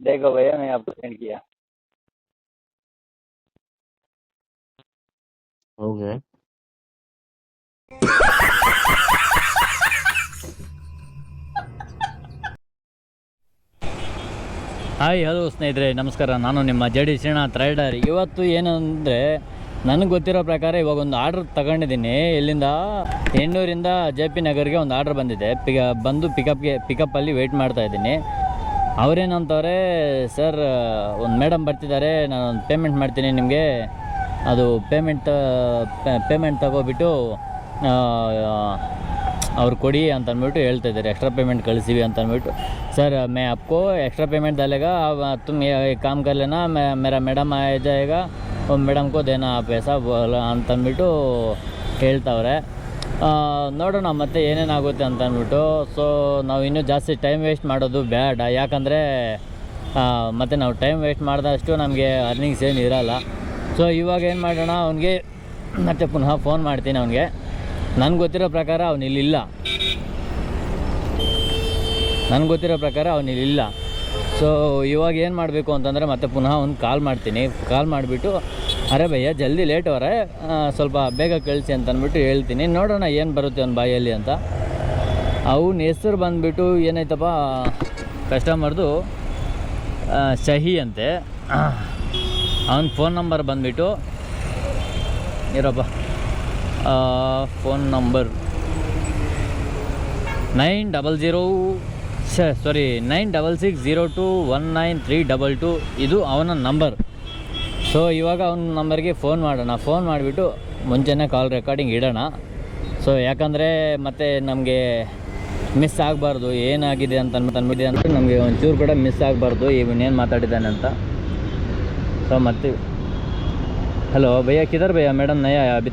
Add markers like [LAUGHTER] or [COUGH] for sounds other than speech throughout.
देखो भैया मैं आपको सेंड किया हो गया ಹಾಯ್ ಹಲೋ ಸ್ನೇಹಿತರೆ ನಮಸ್ಕಾರ ನಾನು ನಿಮ್ಮ ಜೆ ಡಿ ಶ್ರೀನಾಥ್ ರೈಡರ್ ಇವತ್ತು ಏನಂದರೆ ನನಗೆ ಗೊತ್ತಿರೋ ಪ್ರಕಾರ ಇವಾಗ ಒಂದು ಆರ್ಡ್ರ್ ತಗೊಂಡಿದ್ದೀನಿ ಇಲ್ಲಿಂದ ಎಣ್ಣೂರಿಂದ ಜೆ ಪಿ ನಗರ್ಗೆ ಒಂದು ಆರ್ಡ್ರ್ ಬಂದಿದೆ ಪಿಕ ಬಂದು ಪಿಕಪ್ಗೆ ಪಿಕಪ್ಪಲ್ಲಿ ವೆಯ್ಟ್ ಮಾಡ್ತಾ ಇದ್ದೀನಿ ಅವರೇನಂತವ್ರೆ, ಸರ್, ಒಂದು ಮೇಡಮ್ ಬರ್ತಿದ್ದಾರೆ ನಾನು ಒಂದು ಪೇಮೆಂಟ್ ಮಾಡ್ತೀನಿ ನಿಮಗೆ. ಅದು ಪೇಮೆಂಟ್ ಪೇಮೆಂಟ್ ತಗೋಬಿಟ್ಟು ಅವ್ರು ಕೊಡಿ ಅಂತ ಹೇಳ್ತಾ ಇದ್ದಾರೆ. ಎಕ್ಸ್ಟ್ರಾ ಪೇಮೆಂಟ್ ಕಳಿಸಿವಿ ಅಂತಂದ್ಬಿಟ್ಟು ಸರ್, ಮೇ ಅಪ್ಕೋ ಎಕ್ಸ್ಟ್ರಾ ಪೇಮೆಂಟ್ ದಲೆಗ ತುಮ್ ಕಾಮ್ ಕರ್ ಮೇರ ಮೇರಾ ಮೇಡಮ್ ಆಯ ಈಗ ಮೇಡಮ್ಗೂ ದೇನಾ, ಪೈಸಾ ಅಂತ ಅಂದ್ಬಿಟ್ಟು ಹೇಳ್ತಾವ್ರೆ. ನೋಡೋಣ ಮತ್ತೆ ಏನೇನಾಗುತ್ತೆ ಅಂತ ಅಂದ್ಬಿಟ್ಟು ಸೊ ನಾವು ಇನ್ನೂ ಜಾಸ್ತಿ ಟೈಮ್ ವೇಸ್ಟ್ ಮಾಡೋದು ಬೇಡ ಯಾಕಂದರೆ ಮತ್ತು ನಾವು ಟೈಮ್ ವೇಸ್ಟ್ ಮಾಡಿದಷ್ಟು ನಮಗೆ ಅರ್ನಿಂಗ್ಸ್ ಏನು ಇರೋಲ್ಲ. ಸೊ ಇವಾಗ ಏನು ಮಾಡೋಣ, ಅವನಿಗೆ ಮತ್ತೆ ಪುನಃ ಫೋನ್ ಮಾಡ್ತೀನಿ ಅವನಿಗೆ. ನನಗೆ ಗೊತ್ತಿರೋ ಪ್ರಕಾರ ಅವನಿಲ್ಲಿಲ್ಲ ನನಗೆ ಗೊತ್ತಿರೋ ಪ್ರಕಾರ ಅವನಿಲ್ಲಿಲ್ಲ ಸೊ ಇವಾಗ ಏನು ಮಾಡಬೇಕು ಅಂತಂದರೆ ಮತ್ತೆ ಪುನಃ ಅವ್ನು ಕಾಲ್ ಮಾಡ್ತೀನಿ. ಕಾಲ್ ಮಾಡಿಬಿಟ್ಟು ಅರೆ ಭಯ್ಯ, ಜಲ್ದಿ ಲೇಟ್ ಅವರೆ ಸ್ವಲ್ಪ ಬೇಗ ಕಳಿಸಿ ಅಂತ ಅಂದ್ಬಿಟ್ಟು ಹೇಳ್ತೀನಿ. ನೋಡೋಣ ಏನು ಬರುತ್ತೆ ಅವ್ನ ಬಾಯಲ್ಲಿ ಅಂತ. ಅವನ ಹೆಸರು ಬಂದುಬಿಟ್ಟು ಏನಾಯ್ತಪ್ಪ? ಕಸ್ಟಮರ್ದು ಸಹಿ ಅಂತೆ. ಅವನ ಫೋನ್ ನಂಬರ್ ಬಂದುಬಿಟ್ಟು, ಇರಪ್ಪ. Phone number nine double zero sorry nine double six zero two one nine three double two, ಇದು ಅವನ ನಂಬರ್ ಸೊ ಇವಾಗ ಅವ್ನ ನಂಬರ್ಗೆ ಫೋನ್ ಮಾಡೋಣ. ಫೋನ್ ಮಾಡಿಬಿಟ್ಟು ಮುಂಚೆನೇ ಕಾಲ್ ರೆಕಾರ್ಡಿಂಗ್ ಇಡೋಣ. ಸೊ ಯಾಕಂದರೆ ಮತ್ತೆ ನಮಗೆ ಮಿಸ್ ಆಗಬಾರ್ದು. ಏನಾಗಿದೆ ಅಂತ ಅನ್ಬಿಟ್ಟು ಅಂತ ನಮಗೆ ಒಂಚೂರು ಕೂಡ ಮಿಸ್ ಆಗಬಾರ್ದು. ಇವನೇನು ಮಾತಾಡಿದ್ದಾನೆ ಅಂತ. ಸೊ ಮತ್ತೆ ಹಲೋ ಭಯ್ಯ, ಕಿದರ್ ಭಯ್ಯ? ಮೇಡಮ್ ನಯ ಅಭಿ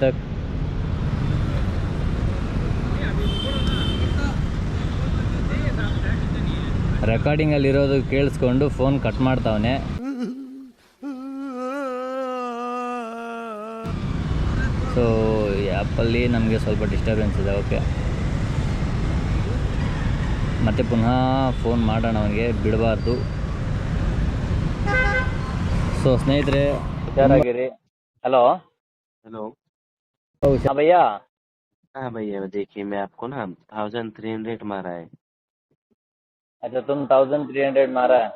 ರೆಕಾರ್ಡಿಂಗಲ್ಲಿ ಇರೋದು ಕೇಳಿಸ್ಕೊಂಡು ಫೋನ್ ಕಟ್ ಮಾಡ್ತಾವನೆ. ಸೊ ಈ ಆ್ಯಪಲ್ಲಿ ನಮಗೆ ಸ್ವಲ್ಪ ಡಿಸ್ಟರ್ಬೆನ್ಸ್ ಇದೆ ಓಕೆ ಮತ್ತೆ ಪುನಃ ಫೋನ್ ಮಾಡೋಣ ಅವನಿಗೆ ಬಿಡಬಾರ್ದು ಸೊ ಸ್ನೇಹಿತರೆ ಹುಷಾರಾಗಿರಿ ಹಲೋ हेलो ಭಯ್ಯ हाँ भैया देखिए मैं आपको ना थाउजेंड थ्री हंड्रेड मारा है अच्छा तुम थाउजेंड थ्री हंड्रेड मारा है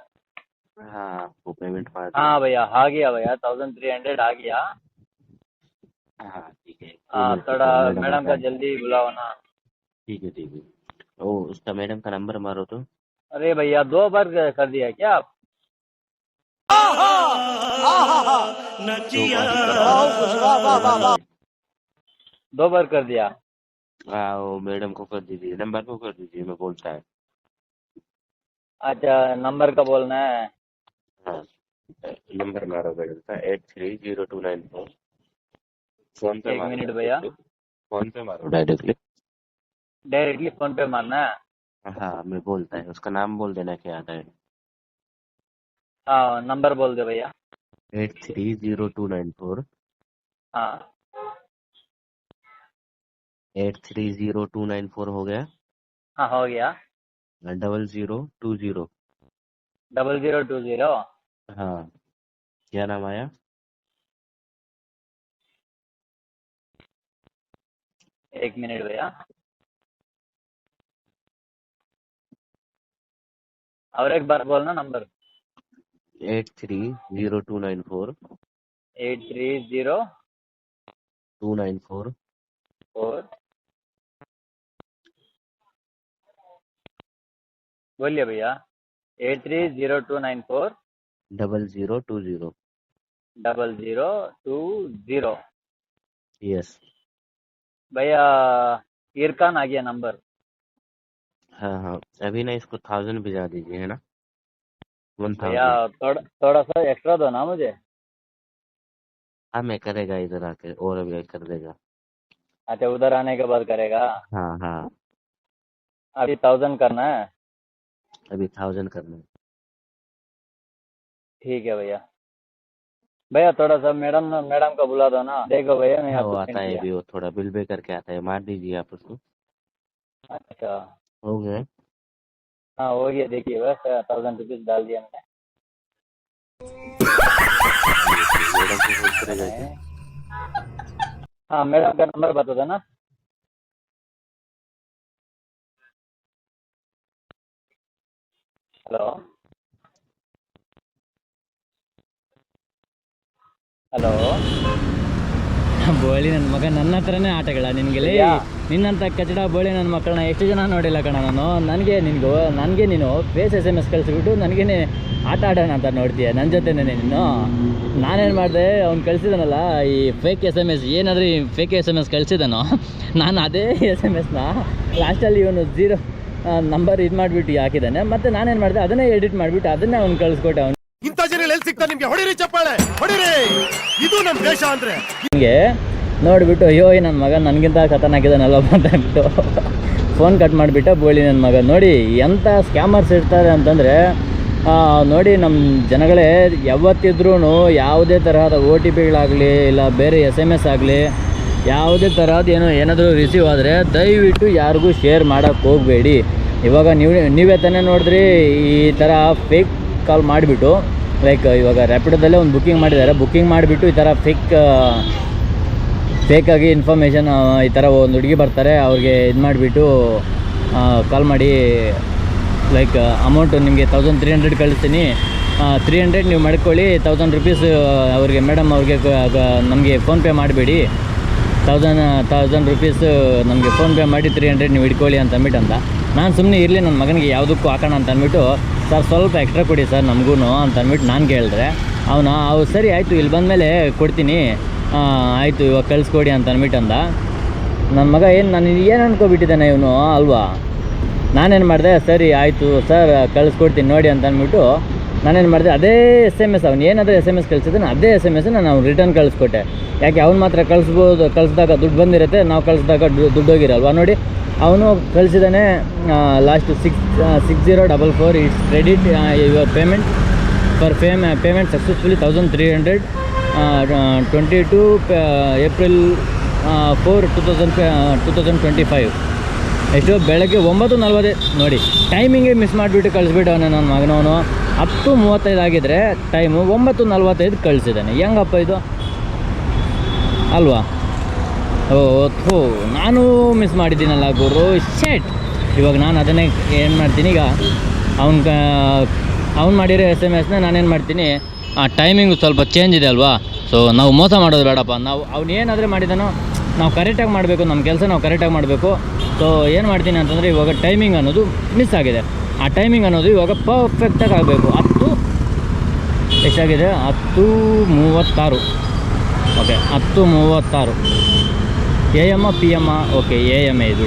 हाँ आपको पेमेंट मार दिया हाँ भैया आ गया भैया थाउजेंड थ्री हंड्रेड आ गया हाँ ठीक है। हाँ पेमेंट थोड़ा मैडम मैडम का बता- जल्दी बुलाओ ना। ठीक है ठीक है। ओ उसका मैडम का नंबर मारो तो। अरे भैया दो बार कर दिया क्या आप? दो बार दो बार कर दिया। हाँ वो मैडम को कर दीजिए नंबर को कर दीजिए मैं बोलता है। अच्छा नंबर का बोलना है। हाँ नंबर मारो मैडम का eight three zero two nine four. Phone पे एक मिनट भैया। फ़ोन पे मारो। डायरेक्टली डायरेक्टली फ़ोन पे मारना है? हाँ मैं बोलता है। उसका नाम बोल देना क्या आता है। हाँ नंबर बोल दे भैया। Eight three zero two nine four. हाँ। Eight three zero two nine four हो गया। हाँ हो गया। Double zero two zero. Double zero two zero. हाँ। क्या नाम आया? एक मिनट भैया। और एक बार बोलना number. Eight three zero two nine four. Eight three zero two nine four. Four. बोलिए भैया। Eight three zero two nine four. Double zero two zero. Double zero two zero. Yes. भैया इरकान आ गया नंबर। हाँ हाँ अभी ना इसको थाउज़ेंड भिजा दीजिए है ना? वन भैया थोड़ा थोड़ा सा एक्स्ट्रा दो ना मुझे? हाँ मैं करेगा इधर आके और अभी कर देगा। अच्छा उधर आने के बाद करेगा? हाँ हाँ। अभी थाउज़ेंड करना है? अभी थाउज़ेंड करना है। ठीक है भैया। भैया थोड़ा सा मैडम मैडम का बुला दो ना। देखो भैया मैं वो आता है भी वो थोड़ा बिल पे करके आता है मार दीजिए आप उसको। अच्छा। हो गया। हाँ हो गया देखिए बस थाउज़ेंड रुपीज़ डाल दिया मैंने। हाँ मैडम का नंबर बता दो ना। हेलो। ಹಲೋ? ಬೋಳಿ ನನ್ನ ಮಗ ನನ್ನ ಹತ್ರನೇ ಆಟಗಳ. ನಿನಗೆ ನಿನ್ನಂಥ ಕಚಡ ಬೋಳಿ ನನ್ನ ಮಕ್ಕಳನ್ನ ಎಷ್ಟು ಜನ ನೋಡಿಲ್ಲ ಕಣ ನಾನು. ನನಗೆ ನಿನಗೂ ನನಗೆ ನೀನು ಫೇಸ್ ಎಸ್ ಎಂ ಎಸ್ ಕಳಿಸ್ಬಿಟ್ಟು ನನಗೇನೆ ಆಟ ಆಡೋಣ ಅಂತ ನೋಡ್ತೀಯ ನನ್ನ ಜೊತೆನೇ ನೀನು? ನಾನೇನು ಮಾಡಿದೆ ಅವ್ನು ಕಳಿಸಿದನಲ್ಲ ಈ ಫೇಕ್ ಎಸ್ ಎಂ ಎಸ್ ಏನಾದರೂ ಈ ಫೇಕ್ ಎಸ್ ಎಂ ಎಸ್ ಕಳಿಸಿದಾನೋ? ನಾನು ಅದೇ ಎಸ್ ಎಂ ಎಸ್ನ ಲಾಸ್ಟಲ್ಲಿ ಇವನು ಜೀರೋ ನಂಬರ್ ಇದು ಮಾಡಿಬಿಟ್ಟು ಹಾಕಿದ್ದಾನೆ ಮತ್ತು ನಾನೇನು ಮಾಡಿದೆ ಅದನ್ನೇ ಎಡಿಟ್ ಮಾಡಿಬಿಟ್ಟು ಅದನ್ನೇ ಅವ್ನು ಕಳಿಸ್ಕೊಟ್ಟೆ ಅವ್ನು. ಸಿಗ್ತಾ ನಿಮ್ಗೆ ಹೊಡಿರಿ ಚಪ್ಪಾಳೆ, ಹೊಡಿರಿ. ಇದು ನಮ್ ದೇಶ ಅಂದ್ರೆ. ಹಿಂಗೆ ನೋಡಿಬಿಟ್ಟು, ಅಯ್ಯೋ, ಈ ನನ್ನ ಮಗ ನನಗಿಂತ ಖತರ್ನಾಕಿದ್ದಾನಲ್ಲಪ್ಪ ಅಂತ ಅಂದ್ಬಿಟ್ಟು ಫೋನ್ ಕಟ್ ಮಾಡಿಬಿಟ್ಟ ಬೋಳಿ ನನ್ನ ಮಗ. ನೋಡಿ ಎಂಥ ಸ್ಕ್ಯಾಮರ್ಸ್ ಇರ್ತಾರೆ ಅಂತಂದರೆ ನೋಡಿ ನಮ್ಮ ಜನಗಳೇ ಯಾವತ್ತಿದ್ರೂ ಯಾವುದೇ ತರಹದ ಓ ಟಿ ಪಿಗಳಾಗಲಿ ಇಲ್ಲ ಬೇರೆ ಎಸ್ ಎಂ ಎಸ್ ಆಗಲಿ, ಯಾವುದೇ ತರಹದ ಏನೋ ಏನಾದರೂ ರಿಸೀವ್ ಆದರೆ ದಯವಿಟ್ಟು ಯಾರಿಗೂ ಶೇರ್ ಮಾಡೋಕ್ಕೆ ಹೋಗಬೇಡಿ. ಇವಾಗ ನೀವು, ನೀವೇ ತಾನೇ ನೋಡಿದ್ರಿ ಈ ಥರ ಫೇಕ್ ಕಾಲ್ ಮಾಡಿಬಿಟ್ಟು ಲೈಕ್ ಇವಾಗ ರ್ಯಾಪಿಡೋದಲ್ಲೇ ಒಂದು ಬುಕ್ಕಿಂಗ್ ಮಾಡಿದ್ದಾರೆ. ಬುಕ್ಕಿಂಗ್ ಮಾಡಿಬಿಟ್ಟು ಈ ಥರ ಫೇಕ್ ಫೇಕಾಗಿ ಇನ್ಫಾರ್ಮೇಷನ್ ಈ ಥರ ಒಂದು ಹುಡುಗಿ ಬರ್ತಾರೆ. ಅವ್ರಿಗೆ ಇದು ಮಾಡಿಬಿಟ್ಟು ಕಾಲ್ ಮಾಡಿ ಲೈಕ್ ಅಮೌಂಟ್ ನಿಮಗೆ ತೌಸಂಡ್ ತ್ರೀ ಹಂಡ್ರೆಡ್ ಕಳಿಸ್ತೀನಿ. ತ್ರೀ ಹಂಡ್ರೆಡ್ ನೀವು ಮಾಡ್ಕೊಳ್ಳಿ. ತೌಸಂಡ್ ರುಪೀಸ್ ಅವ್ರಿಗೆ ಮೇಡಮ್ ಅವ್ರಿಗೆ ನಮಗೆ ಫೋನ್ಪೇ ಮಾಡಬೇಡಿ. ತೌಸಂಡ್ ತೌಸಂಡ್ ರುಪೀಸ್ ನಮಗೆ ಫೋನ್ಪೇ ಮಾಡಿ ತ್ರೀ ಹಂಡ್ರೆಡ್ ನೀವು ಇಟ್ಕೊಳ್ಳಿ ಅಂತ ಅಂದ್ಬಿಟ್ಟು ಅಂತ ನಾನು ಸುಮ್ಮನೆ ಇರಲಿ ನನ್ನ ಮಗನಿಗೆ ಯಾವುದಕ್ಕೂ ಹಾಕೋಣ ಅಂತ ಅಂದ್ಬಿಟ್ಟು, ಸರ್, ಸ್ವಲ್ಪ ಎಕ್ಸ್ಟ್ರಾ ಕೊಡಿ ಸರ್ ನಮಗೂ ಅಂತ ಅಂದ್ಬಿಟ್ಟು ನಾನು ಕೇಳಿದ್ರೆ, ಅವನು? ಅವು ಸರಿ, ಆಯಿತು, ಇಲ್ಲಿ ಬಂದಮೇಲೆ ಕೊಡ್ತೀನಿ. ಆಯಿತು, ಇವಾಗ ಕಳಿಸ್ಕೊಡಿ ಅಂತ ಅಂದ್ಬಿಟ್ಟು ಅಂದ. ನನ್ನ ಮಗ ಏನು, ನಾನು ಏನು ಅಂದ್ಕೊಬಿಟ್ಟಿದ್ದಾನೆ ಇವನು, ಅಲ್ವಾ? ನಾನೇನು ಮಾಡಿದೆ, ಸರಿ, ಆಯಿತು, ಸರ್, ಕಳಿಸ್ಕೊಡ್ತೀನಿ, ನೋಡಿ ಅಂತ ಅಂದ್ಬಿಟ್ಟು, ನಾನೇನು ಮಾಡಿದೆ, ಅದೇ ಎಸ್ ಎಂ ಎಸ್ ಅವ್ನು ಏನಾದರೂ ಎಸ್ ಎಂ ಎಸ್ ಕಳಿಸಿದ್ರೆ ಅದೇ ಎಸ್ ಎಂ ಎಸ್ ನಾನು ಅವ್ನು ರಿಟರ್ನ್ ಕಳಿಸ್ಕೊಟ್ಟೆ. ಯಾಕೆ, ಅವ್ನು ಮಾತ್ರ ಕಳಿಸ್ಬೋದು, ಕಳಿಸಿದಾಗ ದುಡ್ಡು ಬಂದಿರುತ್ತೆ, ನಾವು ಕಳಿಸಿದಾಗ ದುಡ್ಡು ಹೋಗಿರಲ್ವಾ? ನೋಡಿ ಅವನು ಕಳಿಸಿದ್ದಾನೆ last six six zero double four it's credit your payment for pay payment successfully thousand three hundred twenty two April four two thousand two thousand twenty five ಎಷ್ಟು ಬೆಳಗ್ಗೆ ಒಂಬತ್ತು ನಲ್ವತ್ತೇ, ನೋಡಿ ಟೈಮಿಂಗೇ ಮಿಸ್ ಮಾಡಿಬಿಟ್ಟು ಕಳಿಸ್ಬಿಟ್ಟವನೆ ನನ್ನ ಮಗನವನು. ಹತ್ತು ಮೂವತ್ತೈದು ಆಗಿದ್ದರೆ ಟೈಮು ಒಂಬತ್ತು ನಲ್ವತ್ತೈದು ಕಳಿಸಿದ್ದಾನೆ ಹೆಂಗಪ್ಪ ಇದು? ಅಲ್ವಾ? ಓ ನಾನು ಮಿಸ್ ಮಾಡಿದ್ದೀನಲ್ಲ ಗುರು ಶೆಟ್ ಇವಾಗ ನಾನು ಅದನ್ನೇ ಏನು ಮಾಡ್ತೀನಿ ಈಗ, ಅವ್ನು ಅವ್ನು ಮಾಡಿರೋ ಎಸ್ ಎಂ ಎಸ್ನ ನಾನೇನು ಮಾಡ್ತೀನಿ, ಆ ಟೈಮಿಂಗು ಸ್ವಲ್ಪ ಚೇಂಜ್ ಇದೆ ಅಲ್ವಾ? ಸೊ ನಾವು ಮೋಸ ಮಾಡೋದು ಬೇಡಪ್ಪ. ನಾವು, ಅವ್ನು ಏನಾದರೂ ಮಾಡಿದಾನೋ, ನಾವು ಕರೆಕ್ಟಾಗಿ ಮಾಡಬೇಕು ನಮ್ಮ ಕೆಲಸ ನಾವು ಕರೆಕ್ಟಾಗಿ ಮಾಡಬೇಕು. ಸೊ ಏನು ಮಾಡ್ತೀನಿ ಅಂತಂದರೆ ಇವಾಗ ಟೈಮಿಂಗ್ ಅನ್ನೋದು ಮಿಸ್ ಆಗಿದೆ. ಆ ಟೈಮಿಂಗ್ ಅನ್ನೋದು ಇವಾಗ ಪರ್ಫೆಕ್ಟಾಗಿ ಆಗಬೇಕು. ಹತ್ತು, ಎಷ್ಟಾಗಿದೆ? ಹತ್ತು ಮೂವತ್ತಾರು. ಓಕೆ ಹತ್ತು ಮೂವತ್ತಾರು. A M P M okay A M A ಇದು.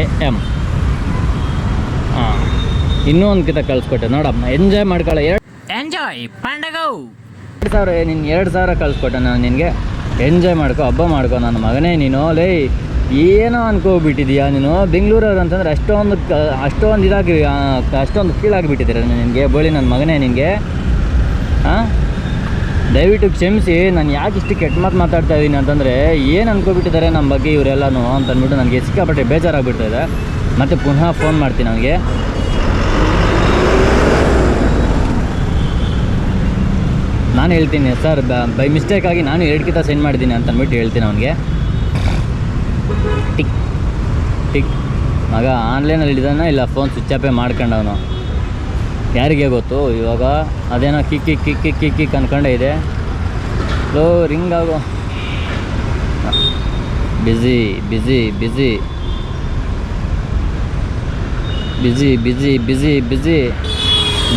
A M. ಹಾಂ ಇನ್ನೂ ಒಂದು ಕಿತ ಕಳಿಸ್ಕೊಟ್ಟೆ ನೋಡಮ್ಮ ಎಂಜಾಯ್ ಮಾಡ್ಕೊಳ್ಳೋ ಎರಡು ಎಂಜಾಯ್ ಪಾಂಡಗೌ. ಎರಡು ಸಾವಿರ ನಿನ್ನ ಎರಡು ಸಾವಿರ ಕಳಿಸ್ಕೊಟ್ಟೆ ನಾನು ನಿನಗೆ. ಎಂಜಾಯ್ ಮಾಡ್ಕೊ ಹಬ್ಬ ಮಾಡ್ಕೊ ನನ್ನ ಮಗನೇ ನೀನು ಲೇ ಏನೋ ಅನ್ಕೋಬಿಟ್ಟಿದೀಯಾ ನೀನು? ಬೆಂಗಳೂರವ್ರು ಅಂತಂದ್ರೆ ಅಷ್ಟೊಂದು ಕ ಅಷ್ಟೊಂದು ಇದಾಗಿ ಅಷ್ಟೊಂದು ಅಷ್ಟೊಂದು ಆಗಿಬಿಟ್ಟಿದ್ದೀರ ನಿನಗೆ ಬೋಳಿ ನನ್ನ ಮಗನೇ ನಿನಗೆ. ದಯವಿಟ್ಟು ಕ್ಷಮಿಸಿ, ನಾನು ಯಾಕೆ ಇಷ್ಟು ಕೆಟ್ಟ ಮಾತು ಮಾತಾಡ್ತಾ ಇದ್ದೀನಿ ಅಂತಂದರೆ, ಏನು ಅನ್ಕೋಬಿಟ್ಟಿದ್ದಾರೆ ನಮ್ಮ ಬಗ್ಗೆ ಇವರೆಲ್ಲನೂ ಅಂತ ಅಂದ್ಬಿಟ್ಟು ನನಗೆ ಸಿಕ್ಕಾಪಟ್ಟೆ ಬೇಜಾರಾಗ್ಬಿಡ್ತಾ ಇದೆ. ಮತ್ತು ಪುನಃ ಫೋನ್ ಮಾಡ್ತೀನಿ ನನಗೆ. ನಾನು ಹೇಳ್ತೀನಿ, ಸರ್, ಬೈ ಮಿಸ್ಟೇಕಾಗಿ ನಾನು ಎರಡು ಕಿತ ಸೆಂಡ್ ಮಾಡಿದ್ದೀನಿ ಅಂತ ಅಂದ್ಬಿಟ್ಟು ಹೇಳ್ತೀನಿ ಅವನಿಗೆ. Tick tick. ಮಗ ಆನ್ಲೈನಲ್ಲಿ ಇದ್ದಾನ ಇಲ್ಲ ಫೋನ್ ಸ್ವಿಚ್ ಆಫೇ ಮಾಡ್ಕೊಂಡವನು? ಯಾರಿಗೆ ಗೊತ್ತು? ಇವಾಗ ಅದೇನೋ ಕಿಕ್ಕಿ ಕಿಕ್ಕಿ ಕಿಕ್ಕಿ ಕಿಕ್ ಕಿಕ್ ಕಿಕ್ ಅನ್ಕೊಂಡೇ ಇದೆ. ಲೋ, ರಿಂಗ್ ಆಗೋ. Busy busy busy busy busy busy busy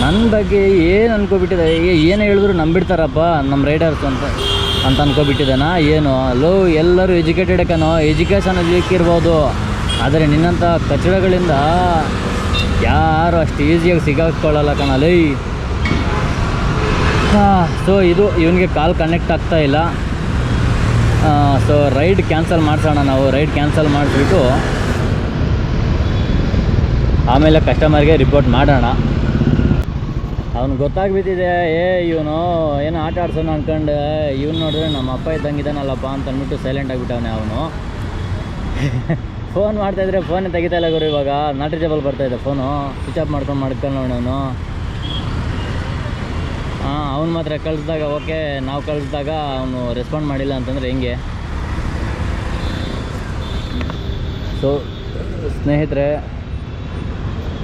ನನ್ನ ಬಗ್ಗೆ ಏನು ಅನ್ಕೋಬಿಟ್ಟಿದೆ? ಏನು ಹೇಳಿದ್ರು ನಂಬಿಡ್ತಾರಪ್ಪ ನಮ್ಮ ರೈಡರ್ಸ್ ಅಂತ ಅಂತ ಅನ್ಕೋಬಿಟ್ಟಿದ್ದಾನಾ ಏನು? ಲೋ, ಎಲ್ಲರೂ ಎಜುಕೇಟೆಡ್ ಕನೋ ಎಜುಕೇಷನ್ ಇರ್ಬೋದು. ಆದರೆ ನಿನ್ನಂಥ ಕಚಡಗಳಿಂದ ಯಾರು ಅಷ್ಟು ಈಸಿಯಾಗಿ ಸಿಗಾಕೊಳ್ಳಲ್ಲ ಕಣಲೈ ಸೊ ಇದು ಇವನಿಗೆ ಕಾಲ್ ಕನೆಕ್ಟ್ ಆಗ್ತಾ ಇಲ್ಲ. ಸೊ ರೈಡ್ ಕ್ಯಾನ್ಸಲ್ ಮಾಡಿಸೋಣ ನಾವು ರೈಡ್ ಕ್ಯಾನ್ಸಲ್ ಮಾಡಿಸ್ಬಿಟ್ಟು ಆಮೇಲೆ ಕಸ್ಟಮರ್ಗೆ ರಿಪೋರ್ಟ್ ಮಾಡೋಣ. ಅವ್ನು ಗೊತ್ತಾಗ್ಬಿಟ್ಟಿದೆ, ಏ, ಇವನು ಏನೋ ಆಟ ಆಡ್ಸೋಣ ಅನ್ಕೊಂಡು, ಇವ್ನು ನೋಡಿದ್ರೆ ನಮ್ಮ ಅಪ್ಪ ಇದ್ದಂಗಿದ್ದಾನಲ್ಲಪ್ಪ ಅಂತ ಅಂದ್ಬಿಟ್ಟು ಸೈಲೆಂಟ್ ಆಗಿಬಿಟ್ಟವನೇ ಅವನು. [LAUGHS] ಫೋನ್ ಮಾಡ್ತಾ ಇದ್ರೆ ಫೋನ್ ತೆಗಿತಾ ಇಲ್ಲ ಗುರು ಇವಾಗ. ನಾಟ್ ರೀಚಬಲ್ ಇದೆ ಫೋನು ಸ್ವಿಚ್ ಆಫ್ ಮಾಡ್ಕೊಂಡು ಮಾಡ್ಕೊಂಡು ಅವನು. ಅವ್ನು ಮಾತ್ರ ಕಳಿಸ್ದಾಗ ಓಕೆ ನಾವು ಕಳಿಸ್ದಾಗ ಅವನು ರೆಸ್ಪಾಂಡ್ ಮಾಡಿಲ್ಲ ಅಂತಂದರೆ ಹೆಂಗೆ? ಸೊ ಸ್ನೇಹಿತರೆ,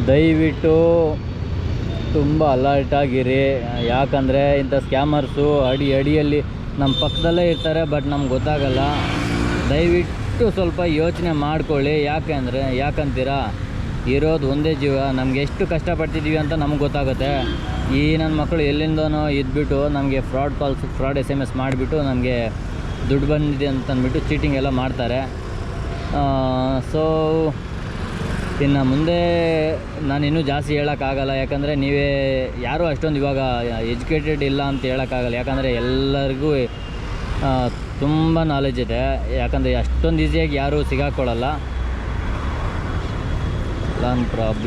ದಯವಿಟ್ಟು ತುಂಬ ಅಲರ್ಟಾಗಿರಿ ಯಾಕಂದರೆ ಇಂಥ ಸ್ಕ್ಯಾಮರ್ಸು ಅಡಿ ಅಡಿಯಲ್ಲಿ ನಮ್ಮ ಪಕ್ಕದಲ್ಲೇ ಇರ್ತಾರೆ ಬಟ್ ನಮ್ಗೆ ಗೊತ್ತಾಗಲ್ಲ. ದಯವಿಟ್ಟು ಸ್ವಲ್ಪ ಯೋಚನೆ ಮಾಡ್ಕೊಳ್ಳಿ. ಯಾಕೆ ಅಂದರೆ, ಯಾಕಂತೀರಾ? ಇರೋದು ಒಂದೇ ಜೀವ. ನಮ್ಗೆ ಎಷ್ಟು ಕಷ್ಟಪಡ್ತಿದ್ದೀವಿ ಅಂತ ನಮ್ಗೆ ಗೊತ್ತಾಗುತ್ತೆ. ಈ ನನ್ನ ಮಕ್ಕಳು ಎಲ್ಲಿಂದನೋ ಇದ್ಬಿಟ್ಟು ನಮಗೆ fraud calls, fraud S M S ಮಾಡಿಬಿಟ್ಟು ನಮಗೆ ದುಡ್ಡು ಬಂದಿದೆ ಅಂತ ಅಂದ್ಬಿಟ್ಟು ಚೀಟಿಂಗ್ ಎಲ್ಲ ಮಾಡ್ತಾರೆ. ಸೊ, ಇನ್ನು ಮುಂದೆ ನಾನು ಇನ್ನೂ ಜಾಸ್ತಿ ಹೇಳೋಕ್ಕಾಗಲ್ಲ. ಯಾಕಂದರೆ ನೀವೇ ಯಾರೂ ಅಷ್ಟೊಂದು ಇವಾಗ ಎಜುಕೇಟೆಡ್ ಇಲ್ಲ ಅಂತ ಹೇಳೋಕ್ಕಾಗಲ್ಲ. ಯಾಕಂದರೆ ಎಲ್ಲರಿಗೂ ತುಂಬ ನಾಲೆಜ್ ಇದೆ. ಯಾಕಂದರೆ ಅಷ್ಟೊಂದು ಈಸಿಯಾಗಿ ಯಾರೂ ಸಿಗಾಕೊಳ್ಳಲ್ಲ ಲಾನ್ ಪ್ರಾಬ್ಲಮ್